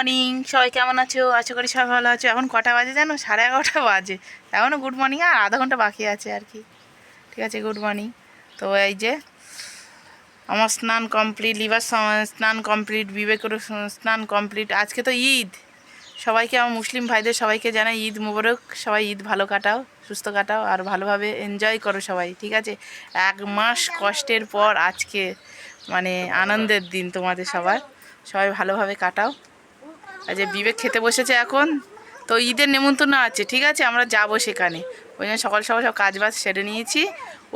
Morning সবাই কেমন আছো? আশা করি সবাই ভালো আছো। এখন কটা বাজে জানো? সাড়ে এগারোটা বাজে। এখনও গুড মর্নিং আর আধা ঘণ্টা বাকি আছে আর কি। ঠিক আছে গুড মর্নিং তো এই যে, আমার স্নান কমপ্লিট লিভার স্নান কমপ্লিট বিবেকেরও স্নান কমপ্লিট আজকে তো ঈদ। সবাইকে, আমার মুসলিম ভাইদের সবাইকে জানাই ঈদ মুবারক। সবাই ঈদ ভালো কাটাও, সুস্থ কাটাও আর ভালোভাবে এনজয় করো সবাই, ঠিক আছে? এক মাস কষ্টের পর আজকে মানে আনন্দের দিন তোমাদের সবার। সবাই ভালোভাবে কাটাও। আর যে বিবেক খেতে বসেছে এখন। তো ঈদের নেমন্তন্ন আছে, ঠিক আছে? আমরা যাব সেখানে। ওই জন্য সকাল সকাল সব কাজ বাজ সেরে নিয়েছি।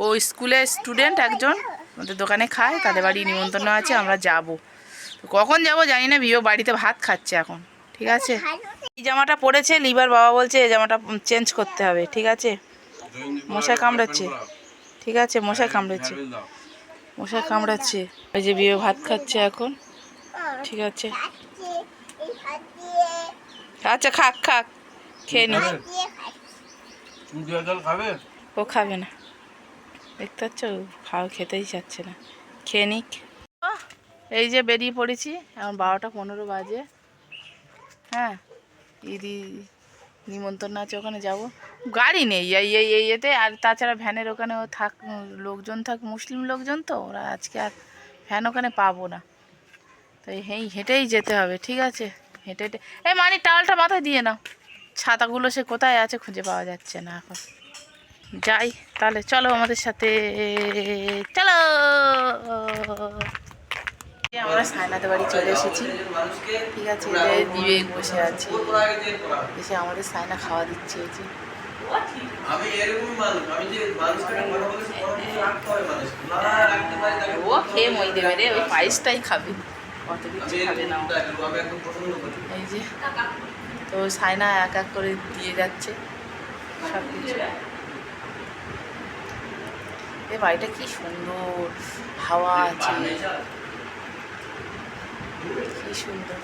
ও স্কুলের স্টুডেন্ট একজন আমাদের দোকানে খায়, তাদের বাড়ি নিমন্ত্রণ আছে, আমরা যাব। তো কখন যাব জানি না বিও বাড়িতে ভাত খাচ্ছে এখন, ঠিক আছে? এই জামাটা পড়েছে লিবার বাবা বলছে এই জামাটা চেঞ্জ করতে হবে, ঠিক আছে? মশায় কামড়াচ্ছে, ঠিক আছে? মশায় কামড়াচ্ছে মশায় কামড়াচ্ছে। ওই যে বিয়ে ভাত খাচ্ছে এখন, ঠিক আছে? আচ্ছা খাক খাক খেয়ে নি। তুমি জল জল খাবে? ও খাবে না। দেখতে পাচ্ছ খাওয়া খেতেই চাচ্ছে না। খেয়ে নিক। এই যে বেরিয়ে পড়েছি এখন বারোটা পনেরো বাজে। হ্যাঁ ইদি নিমন্ত্রণ আছে ওখানে যাব। গাড়ি নেই এই এই এই এতে। আর তাছাড়া ভ্যানের ওখানেও থাক লোকজন থাক মুসলিম লোকজন তো ওরা আজকে আর ভ্যান ওখানে পাবো না। তো এই হেঁটেই যেতে হবে ঠিক আছে? হেঁটে হেঁটে। এই মানি টালটা মাথায় দিয়ে নাও। ছাতাগুলো সে কোথায় আছে খুঁজে পাওয়া যাচ্ছে না এখন। যাই তাহলে চলো আমাদের সাথে। চলো। আমরা সায়নাদের বাড়ি চলে এসেছি। ঠিক আছে বিবেক বসে আছে। এসে আমাদের সায়না খাওয়া দিচ্ছে এই যে। আমি এরকম মানুষ আমি যে মানুষকে কথা বলেছি রাখতে হবে মানুষ। না রাখতে পারি তাকে ও খেয়ে মই দেবে রে ওই পায়েসটাই খাবে। অত কিছু খাবে না। এই যে, তো সায়না এক এক করে দিয়ে যাচ্ছে সব কিছু এ বাড়িটা কি সুন্দর, হাওয়া আছে। কি সুন্দর।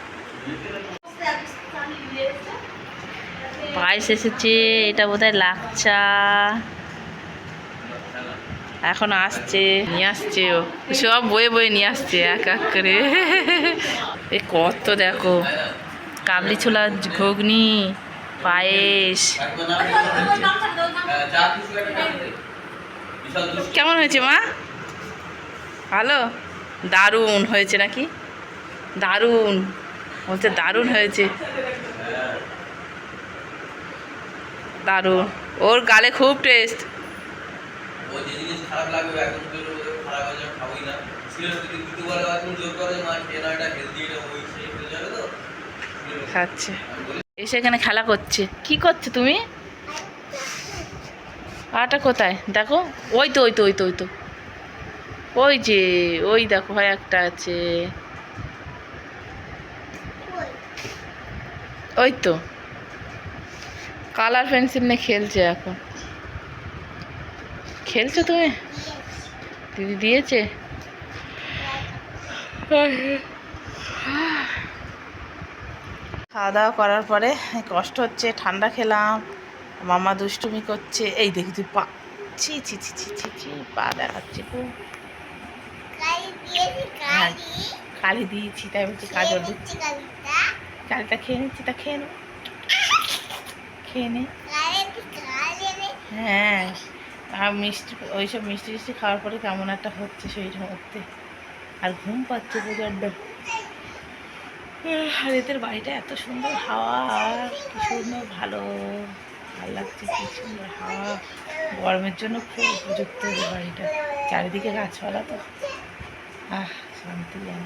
পায়েস এসেছে, এটা বোধহয় লাকচা এখন আসছে, নিয়ে আসছে ও। সব বয়ে বয়ে নিয়ে আসছে, এক এক করে। এ কত দেখো, কাবলি ছোলা ঘুগনি, পায়েস। কেমন হয়েছে মা? ভালো? দারুণ হয়েছে নাকি? দারুণ। বলছে দারুণ হয়েছে। দারুণ। ওর গালে খুব টেস্ট ও যে জিনিস খারাপ লাগবে, এখন খারাপ হয়ে যাবে, খাবোই না। এখন জোর করে, মা খেয়ে না এটা হেলদি এটা ওই সেই হয়ে যাবে তো। খাচ্ছে। এসে এখানে খেলা করছে। কি করছে তুমি? আটা কোথায়? দেখো, ওই তো ওই তো ওই তো ওই তো। ওই যে, ওই দেখো, হয় একটা আছে। ওই তো। কালার পেন্সিল নিয়ে খেলছে এখন। খেলছো তুমি? দিদি দিয়েছে। খাওয়া দাওয়া করার পরে কষ্ট হচ্ছে ঠান্ডা খেলাম মামা দুষ্টুমি করছে। এই দেখি তুই পা ছি ছি ছি ছি ছি ছি পা দেখাচ্ছে খুব হ্যাঁ কালি দিয়েছি তাই বলছি কাজল দিচ্ছি কালিটা খেয়ে নিচ্ছি তা খেয়ে নে। খেয়ে নে। হ্যাঁ। আর মিষ্টি, ওইসব মিষ্টি মিষ্টি খাওয়ার পরে কেমন একটা হচ্ছে শরীরের মধ্যে আর ঘুম পাচ্ছে প্রচণ্ড। আর এদের বাড়িটা এত সুন্দর হাওয়া আর কি সুন্দর ভালো। ভালো লাগছে, কি সুন্দর হাওয়া। গরমের জন্য খুব উপযুক্ত এদের বাড়িটা। চারিদিকে গাছপালা তো। আহ, শান্তি যেন।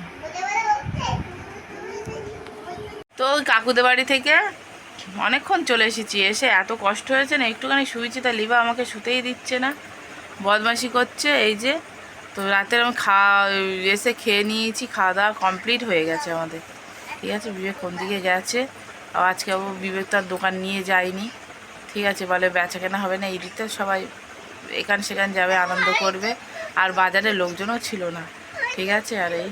তো ওই কাকুদের বাড়ি থেকে অনেকক্ষণ চলে এসেছি, এসে এত কষ্ট হয়েছে না, একটুখানি শুয়েছি, তা লিবা আমাকে শুতেই দিচ্ছে না। বদমাশি করছে, এই যে, তো রাতের আমি খাওয়া, এসে খেয়ে নিয়েছি, খাওয়া দাওয়া কমপ্লিট হয়ে গেছে আমাদের। ঠিক আছে, বিবেক কোন দিকে গেছে? আজকে বিবেক তার দোকান নিয়ে যায়নি। ঠিক আছে, বলে বেচা কেনা হবে না ঈদিতে সবাই এখান সেখান যাবে, আনন্দ করবে। আর বাজারে লোকজনও ছিল না। ঠিক আছে, আর এই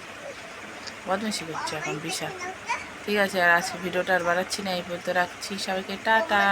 বদমাশি করছে এখন বিশাল। ঠিক আছে আর আজকে ভিডিওটা আর বাড়াচ্ছি না এই পর্যন্ত রাখছি। সবাইকে টাটা।